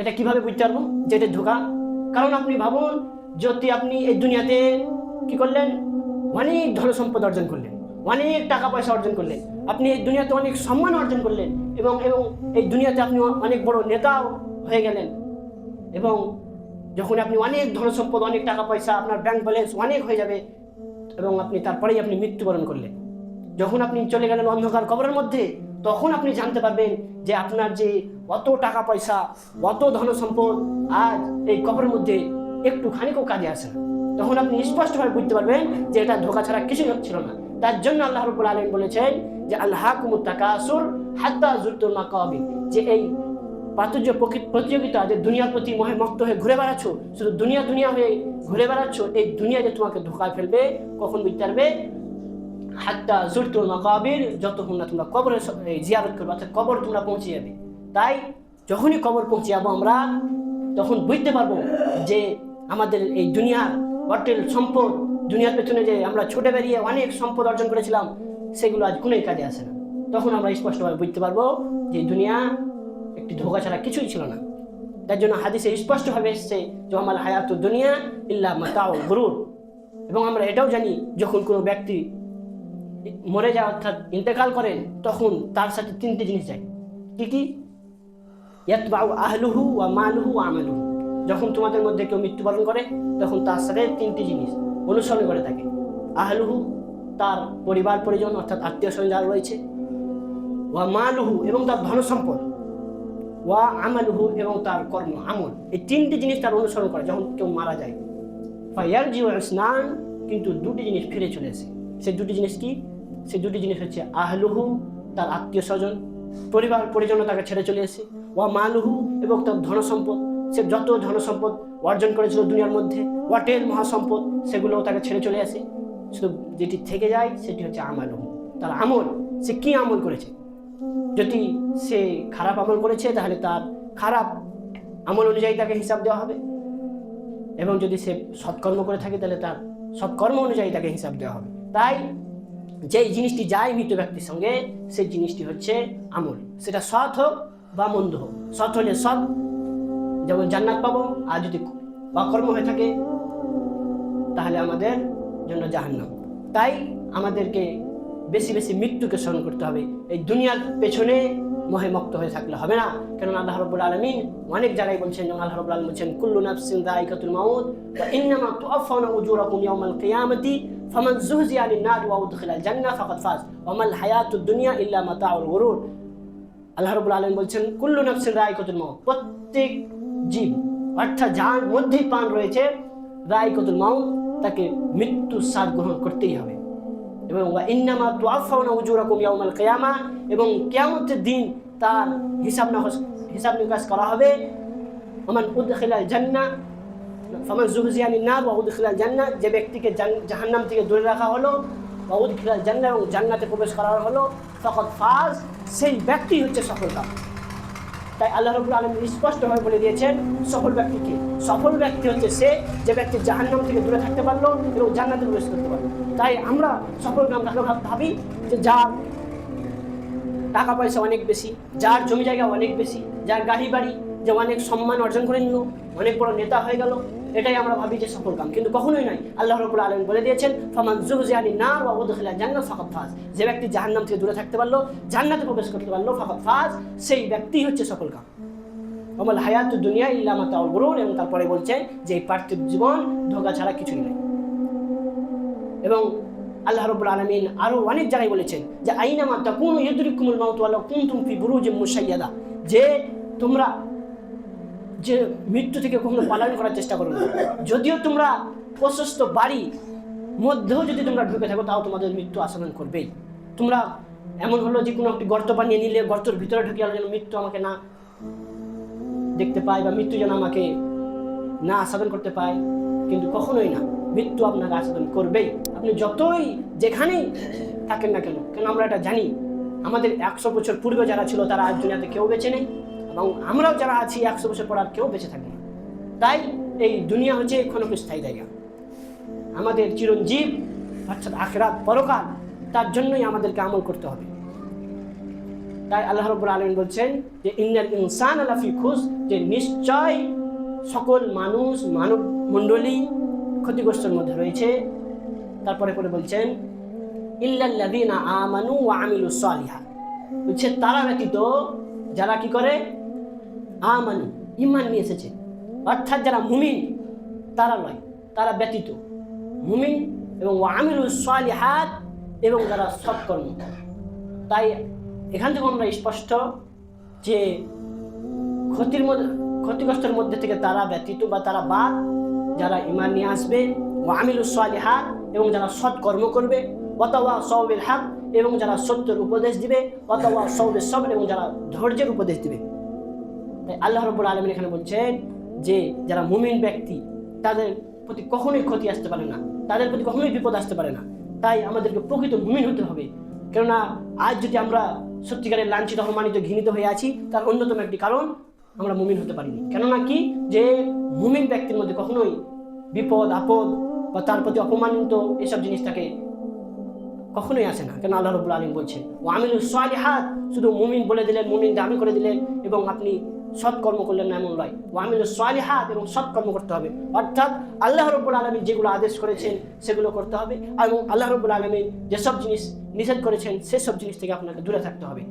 এটা কীভাবে বুঝতে পারব? যে এটা ধোকা কারণ আপনি ভাবুন, যদি আপনি এই দুনিয়াতে কি করলেন? অনেক ধন সম্পদ অর্জন করলেন, অনেক টাকা পয়সা অর্জন করলেন। আপনি এই দুনিয়াতে অনেক সম্মান অর্জন করলেন এবং এবং এই দুনিয়াতে আপনি অনেক বড় নেতাও হয়ে গেলেন। এবং যখন আপনি অনেক ধন সম্পদ, অনেক টাকা পয়সা, আপনার ব্যাংক ব্যালেন্স অনেক হয়ে যাবে, এবং আপনি তারপরেই আপনি মৃত্যুবরণ করলেন। যখন আপনি চলে গেলেন অন্ধকার কবরের মধ্যে তখন আপনি জানতে পারবেন যে আপনার যে অত টাকা পয়সা, অত ধন সম্পদ আজ এই কবরের মধ্যে একটু খানিকও কাজে আসে না। তখন আপনি স্পষ্টভাবে বুঝতে পারবেন যে এটা ধোকা ছাড়া কিছুই হচ্ছিল না। তার জন্য আল্লাহ রবুল আলম বলেছেন যে আল্লাহ কুমুত্তাকাসুর হাত্তা জুরতুল মাকাবিন যে এই প্রাচুর্য প্রতিযোগিতা যে দুনিয়ার প্রতি মহে মক্ত হয়ে ঘুরে বেড়াচ্ছ, শুধু দুনিয়া দুনিয়া হয়ে ঘুরে বেড়াচ্ছ, এই দুনিয়া যে তোমাকে ধোকায় ফেলবে, কখন বুঝতে পারবে হাত্তা জুরতুল মাকাবির, যতক্ষণ না তোমরা এই জিয়ারত করবে, অর্থাৎ কবর তোমরা পৌঁছে যাবে। তাই যখনই কবর পৌঁছে যাব আমরা, তখন বুঝতে পারব যে আমাদের এই দুনিয়ার অটেল সম্পদ, দুনিয়ার পেছনে যে আমরা ছুটে বেরিয়ে অনেক সম্পদ অর্জন করেছিলাম, সেগুলো আজ কোনোই কাজে আসে না। তখন আমরা স্পষ্টভাবে বুঝতে পারব যে দুনিয়া একটি ধোকা ছাড়া কিছুই ছিল না। তার জন্য হাদিসে স্পষ্টভাবে এসছে যে আমার হায়াত দুনিয়া ইল্লা মাতাও গরুর। এবং আমরা এটাও জানি, যখন কোনো ব্যক্তি মরে যায় অর্থাৎ ইন্তেকাল করেন, তখন তার সাথে তিনটে জিনিস যায়। কি কি? ইয়াতবাউ আহলুহু ওয়া মালুহু ওয়া আমালুহু। যখন তোমাদের মধ্যে কেউ মৃত্যুবরণ করে, তখন তার সাথে তিনটি জিনিস অনুসরণ করে থাকে। আহলুহু, তার পরিবার, পরিজন, অর্থাৎ আত্মীয় স্বজন যারা রয়েছে। ওয়া মালুহু এবং তার ধন সম্পদ। ওয়া আমালুহু এবং তার কর্ম, আমল। এই তিনটি জিনিস তার অনুসরণ করে যখন কেউ মারা যায়। ফায়ার জিও স্নান কিন্তু দুটি জিনিস ফিরে চলে আসে। দুটি জিনিস কি? সেই দুটি জিনিস হচ্ছে আহলুহু, তার আত্মীয় স্বজন, পরিবার, পরিজন তাকে ছেড়ে চলে এসে ওয়া মালুহু এবং তার ধন সম্পদ। সে যত ধন সম্পদ অর্জন করেছিল দুনিয়ার মধ্যে ওয়াটেল মহাসম্পদ, সেগুলোও তাকে ছেড়ে চলে আসে। শুধু যেটি থেকে যায়, সেটি হচ্ছে আমালুহু। তার আমল, সে কি আমল করেছে? যদি সে খারাপ আমল করেছে, তাহলে তার খারাপ আমল অনুযায়ী তাকে হিসাব দেওয়া হবে। এবং যদি সে সৎকর্ম করে থাকে, তাহলে তার সৎকর্ম অনুযায়ী তাকে হিসাব দেওয়া হবে। তাই যেই জিনিসটি যায় মৃত ব্যক্তির সঙ্গে, সেই জিনিসটি হচ্ছে আমল। সেটা সৎ হোক বা মন্দ হোক। সৎ হলে সৎ, যেমন জান্নাত পাবো, আর যদি অকর্ম হয়ে থাকে, তাহলে আমাদের জন্য জাহান্নাম। তাই আমাদেরকে বেশি বেশি মৃত্যুকে স্মরণ করতে হবে। এই দুনিয়ার পেছনে মহে মক্ত হয়ে থাকলে হবে না। কেননা আল্লাহ রব্বুল আলমিন অনেক জায়গায় বলছেন, যেমন আল্লাহ রব্বুল আলম বলছেন, কুল্লু নাফসিন দায়িকাতুল মাউত ইন্নামা তুআফাউনা উজুরাকুম ইয়াওমাল কিয়ামাতি ফামান যুহজিয়া আনিন নার ওয়া উদখিলাল জান্নাহ ফাকাদ ফাজ ওয়া মাল হায়াতুদ দুনিয়া ইল্লা মাতাউল গুরুর আল্লাহ রবুল আলম বলছেন, কুল্লু নফসিন রায়কতুল মাউত। প্রত্যেক জীব, অর্থাৎ যার মধ্যেই প্রাণ রয়েছে রায়কতুল মাউত, তাকে মৃত্যু স্বাদ গ্রহণ করতেই হবে। এবং ইন্নামা তুআফাউনা উজুরাকুম ইয়াউমাল কিয়ামা, এবং কিয়ামতের দিন তার হিসাব নাকশ হিসাব নিকাশ করা হবে। ওমান উদখিলাল জান্নাহ ফামান জুহজিয়ানি নার ওয়া উদখিলাল জান্নাহ যে ব্যক্তিকে জাহান্নাম থেকে দূরে রাখা হলো ওয়া উদখিলাল জান্নাহ এবং জান্নাতে প্রবেশ করা হলো। ফকত ফাজ সেই ব্যক্তি হচ্ছে সফলতা। তাই আল্লাহ রবুল আলম স্পষ্টভাবে বলে দিয়েছেন, সফল ব্যক্তিকে সফল ব্যক্তি হচ্ছে সে যে ব্যক্তি জাহান্নাম থেকে দূরে থাকতে পারল এবং জান্নাতে প্রবেশ করতে পারল। তাই আমরা সফল আমরা ভাবি যে যার টাকা পয়সা অনেক বেশি, যার জমি জায়গা অনেক বেশি, যার গাড়ি বাড়ি যে অনেক সম্মান অর্জন করে নিল, অনেক বড় নেতা হয়ে গেল এটাই আমরা ভাবি যে সফল কাম। কিন্তু কখনোই নয়। আল্লাহ রবুল আলম বলে দিয়েছেন, ফামান জুহজিয়ানি না বা উদখিলা জান্নাত ফাকাত ফাজ। যে ব্যক্তি জাহান্নাম থেকে দূরে থাকতে পারল, জান্নাতে প্রবেশ করতে পারল ফাকাত ফাজ, সেই ব্যক্তি হচ্ছে সফল কাম। অমল হায়াত দুনিয়া ইল্লামা তাও গরুর, এবং তারপরে বলছেন যে এই পার্থিব জীবন ধোকা ছাড়া কিছুই নেই। এবং আল্লাহ রবুল আলমিন আরও অনেক জায়গায় বলেছেন যে, আইনামা তা কোন ইয়দুরিকুমুল মাউত ওয়ালা কুনতুম ফি বুরুজ মুসাইয়াদা যে তোমরা যে মৃত্যু থেকে কখনো পালন করার চেষ্টা করো না। যদিও তোমরা প্রশস্ত বাড়ি মধ্যেও যদি তোমরা ঢুকে থাকো, তাও তোমাদের মৃত্যু আসাদন করবেই। তোমরা এমন হলো যে কোনো একটি গর্ত বানিয়ে নিলে, গর্তের ভিতরে ঢুকে গেলে যেন মৃত্যু আমাকে না দেখতে পায় বা মৃত্যু যেন আমাকে না আস্বাদন করতে পায়, কিন্তু কখনোই না। মৃত্যু আপনাকে আস্বাদন করবেই। আপনি যতই যেখানেই থাকেন না কেন কেন আমরা এটা জানি, আমাদের একশো বছর পূর্বে যারা ছিল তারা আজ দুনিয়াতে কেউ বেঁচে নেই। এবং আমরাও যারা আছি একশো বছর পর আর কেউ বেঁচে থাকবে না। তাই এই দুনিয়া হচ্ছে ক্ষণস্থায়ী জায়গা আমাদের চিরঞ্জীব, অর্থাৎ আখরাত পরকাল, তার জন্যই আমাদেরকে আমল করতে হবে। তাই আল্লাহ রব্বুল আলমিন বলছেন যে, ইন্নাল ইনসান আলাফি খুশ যে নিশ্চয় সকল মানুষ, মানব মণ্ডলী ক্ষতিগ্রস্তের মধ্যে রয়েছে। তারপরে পরে বলছেন ইল্লাল্লাযীনা আমানু ওয়া আমিলুস সালিহাত বলছে তারা ব্যতীত যারা কি করে? আমানু ইমান নিয়ে এসেছে। অর্থাৎ যারা মুমিন, তারা নয়, তারা ব্যতীত। মুমিন এবং ওয়ামিলুস সালিহাত এবং যারা সৎকর্ম। তাই এখান থেকে আমরা স্পষ্ট যে ক্ষতির মধ্যে, ক্ষতিগ্রস্তের মধ্যে থেকে তারা ব্যতীত বা তারা বাদ, যারা ইমান নিয়ে আসবে ও আমিলুস সালিহাত এবং যারা সৎকর্ম করবে অথবা সৌবের হাক এবং যারা সত্যের উপদেশ দিবে অথবা সৌবের সবর এবং যারা ধৈর্যের উপদেশ দিবে। আল্লাহ রব্বুল আলমিন এখানে বলছেন যে যারা মুমিন ব্যক্তি, তাদের প্রতি কখনোই ক্ষতি আসতে পারে না। তাদের প্রতি কখনোই বিপদ আসতে পারে না। তাই আমাদেরকে প্রকৃত মুমিন হতে হবে। কেননা আজ যদি আমরা সত্যিকারের লাঞ্ছিত, অপমানিত, ঘৃণিত হয়ে আছি, তার অন্যতম একটি কারণ, আমরা মুমিন হতে পারিনি। কেননা কি? যে মুমিন ব্যক্তির মধ্যে কখনোই বিপদ, আপদ বা তার প্রতি অপমানিত এসব জিনিস তাকে কখনোই আসে না। কেন আল্লাহ রবুল আলম বলছেন ও আমিলু হাত শুধু মুমিন বলে দিলেন মুমিন দামি করে দিলেন, এবং আপনি সৎকর্ম করলেন না এমন নয়। আমিলু হাত এবং সৎকর্ম করতে হবে। অর্থাৎ আল্লাহ রব্বুল আলমী যেগুলো আদেশ করেছেন, সেগুলো করতে হবে এবং আল্লাহ রব্বুল আলমী যেসব জিনিস নিষেধ করেছেন, সেসব জিনিস থেকে আপনাকে দূরে থাকতে হবে।